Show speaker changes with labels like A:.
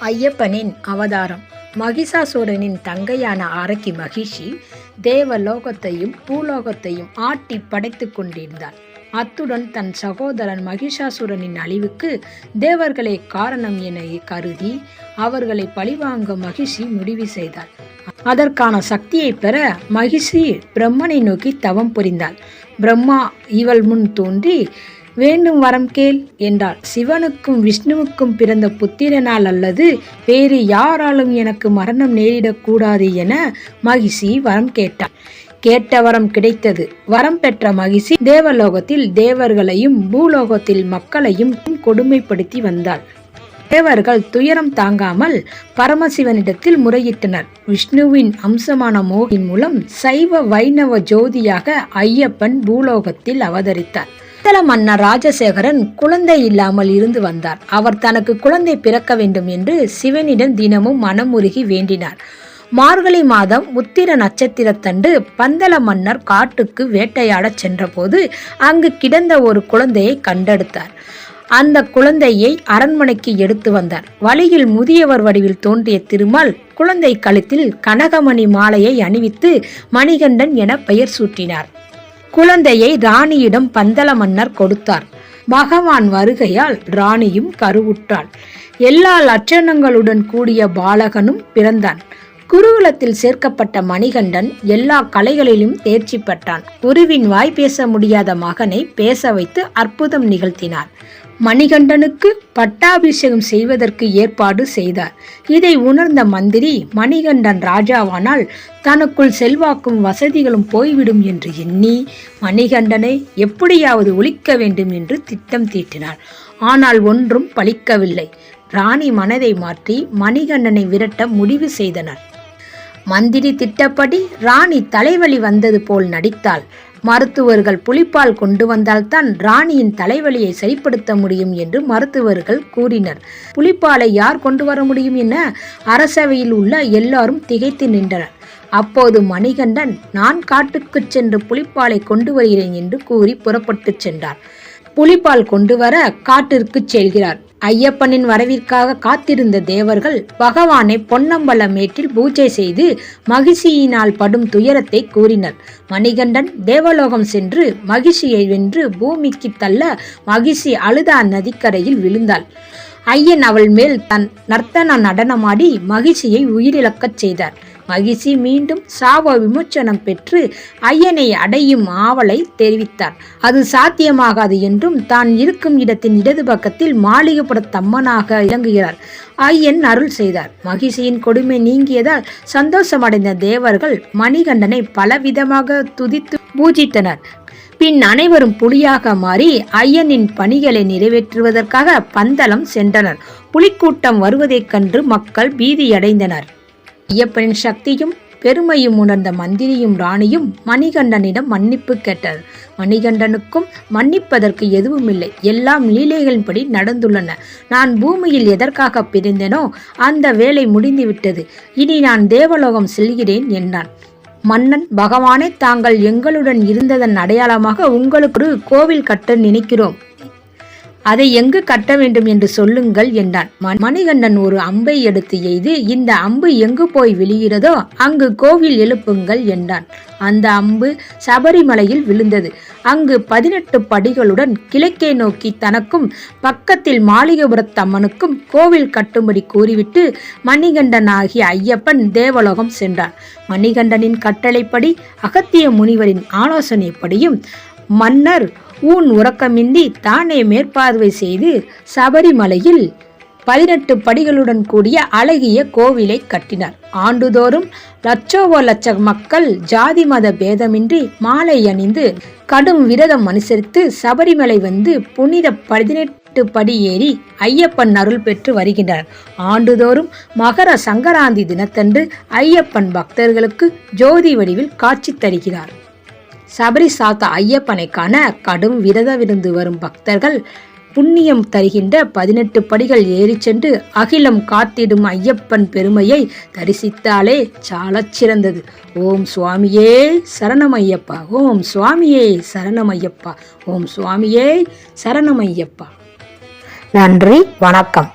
A: ஐயப்பனின் அவதாரம். மகிஷாசுரனின் தங்கையான அரக்கி மகிஷி தேவலோகத்தையும் பூலோகத்தையும் ஆட்டி படைத்துக் கொண்டிருந்தார். அத்துடன் தன் சகோதரன் மகிஷாசுரனின் அழிவுக்கு தேவர்களே காரணம் என கருதி அவர்களை பழிவாங்க மகிஷி முடிவு செய்தாள் அதற்கான சக்தியை பெற மகிஷி பிரம்மனை நோக்கி தவம் புரிந்தாள். பிரம்மா இவள் முன் தோன்றி வேண்டும் வரம் கேள் என்றாள். சிவனுக்கும் விஷ்ணுவுக்கும் பிறந்த புத்திரனால் அல்லது வேறு யாராலும் எனக்கு மரணம் நேரிடக்கூடாது என மகிஷி வரம் கேட்டாள். கேட்ட வரம் கிடைத்தது. வரம் பெற்ற மகிஷி தேவலோகத்தில் தேவர்களையும் பூலோகத்தில் மக்களையும் கொடுமைப்படுத்தி வந்தாள். தேவர்கள் துயரம் தாங்காமல் பரமசிவனிடத்தில் முறையிட்டனர். விஷ்ணுவின் அம்சமான மோகின் மூலம் சைவ வைணவ ஜோதியாக ஐயப்பன் பூலோகத்தில் அவதரித்தார். சித்தல மன்னர் ராஜசேகரன் குழந்தை இல்லாமல் இருந்து வந்தார். அவர் தனக்கு குழந்தை பிறக்க வேண்டும் என்று சிவனிடம் தினமும் மனமுருகி வேண்டினார். மார்கழி மாதம் உத்திர நட்சத்திரத்தண்டு பந்தல மன்னர் காட்டுக்கு வேட்டையாடச் சென்றபோது அங்கு கிடந்த ஒரு குழந்தையை கண்டெடுத்தார். அந்த குழந்தையை அரண்மனைக்கு எடுத்து வந்தார். வழியில் முதியவர் வடிவில் தோன்றிய திருமால் குழந்தை கழுத்தில் கனகமணி மாலையை அணிவித்து மணிகண்டன் என பெயர் சூட்டினார். குழந்தையை ராணியிடம் பந்தள மன்னர் கொடுத்தார். பகவான் வருகையால் ராணியும் கருவுற்றாள். எல்லா லட்சணங்களுடன் கூடிய பாலகனும் பிறந்தான். குருகுலத்தில் சேர்க்கப்பட்ட மணிகண்டன் எல்லா கலைகளிலும் தேர்ச்சி பெற்றான். குருவின் வாய் பேச முடியாத மகனை பேச வைத்து அற்புதம் நிகழ்த்தினார். மணிகண்டனுக்கு பட்டாபிஷேகம் செய்வதற்கு ஏற்பாடு செய்தார். இதை உணர்ந்த மந்திரி மணிகண்டன் ராஜாவானால் தனக்குள் செல்வாக்கும் வசதிகளும் போய்விடும் என்று எண்ணி மணிகண்டனை எப்படியாவது ஒழிக்க வேண்டும் என்று திட்டம் தீட்டினார். ஆனால் ஒன்றும் பலிக்கவில்லை ராணி மனதை மாற்றி மணிகண்டனை விரட்ட முடிவு செய்தனர். மந்திரி திட்டப்படி ராணி தலைவலி வந்தது போல் நடித்தாள். மருத்துவர்கள் புலிப்பால் கொண்டு வந்தால்தான் ராணியின் தலைவலியை சரிப்படுத்த முடியும் என்று மருத்துவர்கள் கூறினர். புலிப்பாலை யார் கொண்டு வர முடியும் என அரசவையில் உள்ள எல்லாரும் திகைத்து நின்றனர். அப்போது மணிகண்டன் நான் காட்டுக்கு சென்று புலிப்பாலை கொண்டு வருகிறேன் என்று கூறி புறப்பட்டு சென்றார். புலிப்பால் கொண்டு வர காட்டிற்கு செல்கிறார். ஐயப்பனின் வரவிற்காக காத்திருந்த தேவர்கள் பகவானை பொன்னம்பல மேட்டில் பூஜை செய்து மகிழ்ச்சியினால் படும் துயரத்தை கூறினர். மணிகண்டன் தேவலோகம் சென்று மகிழ்ச்சியை வென்று பூமிக்கு தள்ள மகிழ்ச்சி அழுதா நதிக்கரையில் விழுந்தாள். ஐயன் அவள் மேல் தன் நர்த்தன நடனமாடி மகிழ்ச்சியை உயிரிழக்கச் செய்தார். மகிஷி மீண்டும் சாவ விமோச்சனம் பெற்று ஐயனை அடையும் ஆவலை தெரிவித்தார். அது சாத்தியமாகாது என்றும் தான் இருக்கும் இடத்தின் இடது பக்கத்தில் மாளிகைப்புற தம்மனாக இறங்குகிறார். ஐயன் அருள் செய்தார். மகிஷியின் கொடுமை நீங்கியதால் சந்தோஷமடைந்த தேவர்கள் மணிகண்டனை பலவிதமாக துதித்து பூஜித்தனர். பின் அனைவரும் புலியாக மாறி ஐயனின் பணிகளை நிறைவேற்றுவதற்காக பந்தளம் சென்றனர். புலிக்கூட்டம் வருவதைக் கண்டு மக்கள் பீதியடைந்தனர். ஐயப்பனின் சக்தியும் பெருமையும் உணர்ந்த மந்திரியும் ராணியும் மணிகண்டனிடம் மன்னிப்பு கேட்டது மணிகண்டனுக்கும் மன்னிப்பதற்கு எதுவும் இல்லை எல்லாம் லீலைகளின்படி நடந்துள்ளன. நான் பூமியில் எதற்காக பிரிந்தேனோ அந்த வேலை முடிந்துவிட்டது. இனி நான் தேவலோகம் செல்கிறேன் என்றான். மன்னன் பகவானே தாங்கள் எங்களுடன் இருந்ததன் அடையாளமாக உங்களுக்கு ஒரு கோவில் கட்ட நினைக்கிறோம். அதை எங்கு கட்ட வேண்டும் என்று சொல்லுங்கள் என்றான். மணிகண்டன் ஒரு அம்பை எடுத்து எய்து இந்த அம்பு எங்கு போய் விழுகிறதோ அங்கு கோவில் எழுப்புங்கள் என்றான். அந்த அம்பு சபரிமலையில் விழுந்தது. அங்கு பதினெட்டு படிகளுடன் கிழக்கே நோக்கி தனக்கும் பக்கத்தில் மாளிகபுரத்தம்மனுக்கும் கோவில் கட்டும்படி கூறிவிட்டு மணிகண்டன் ஆகிய ஐயப்பன் தேவலோகம் சென்றான். மணிகண்டனின் கட்டளைப்படி அகத்திய முனிவரின் ஆலோசனைப்படியும் மன்னர் ஊன் உறக்கமின்றி தானே மேற்பார்வை செய்து சபரிமலையில் பதினெட்டு படிகளுடன் கூடிய அழகிய கோவிலை கட்டினார். ஆண்டுதோறும் லட்சோவ லட்ச மக்கள் ஜாதி மத பேதமின்றி மாலை அணிந்து கடும் விரதம் அனுசரித்து சபரிமலை வந்து புனித பதினெட்டு படி ஏறி ஐயப்பன் அருள் பெற்று வருகின்றனர். ஆண்டுதோறும் மகர சங்கராந்தி தினத்தன்று ஐயப்பன் பக்தர்களுக்கு ஜோதி வடிவில் காட்சி தருகிறார். சபரி சாத்த ஐயப்பனை காண கடும் விரத விருந்து வரும் பக்தர்கள் புண்ணியம் தருகின்ற பதினெட்டு படிகள் ஏறி சென்று அகிலம் காத்திடும் ஐயப்பன் பெருமையை தரிசித்தாலே சாலச் சிறந்தது. ஓம் சுவாமியே சரணமையப்பா. ஓம் சுவாமியே சரணமையப்பா. ஓம் சுவாமியே சரணமையப்பா.
B: நன்றி வணக்கம்.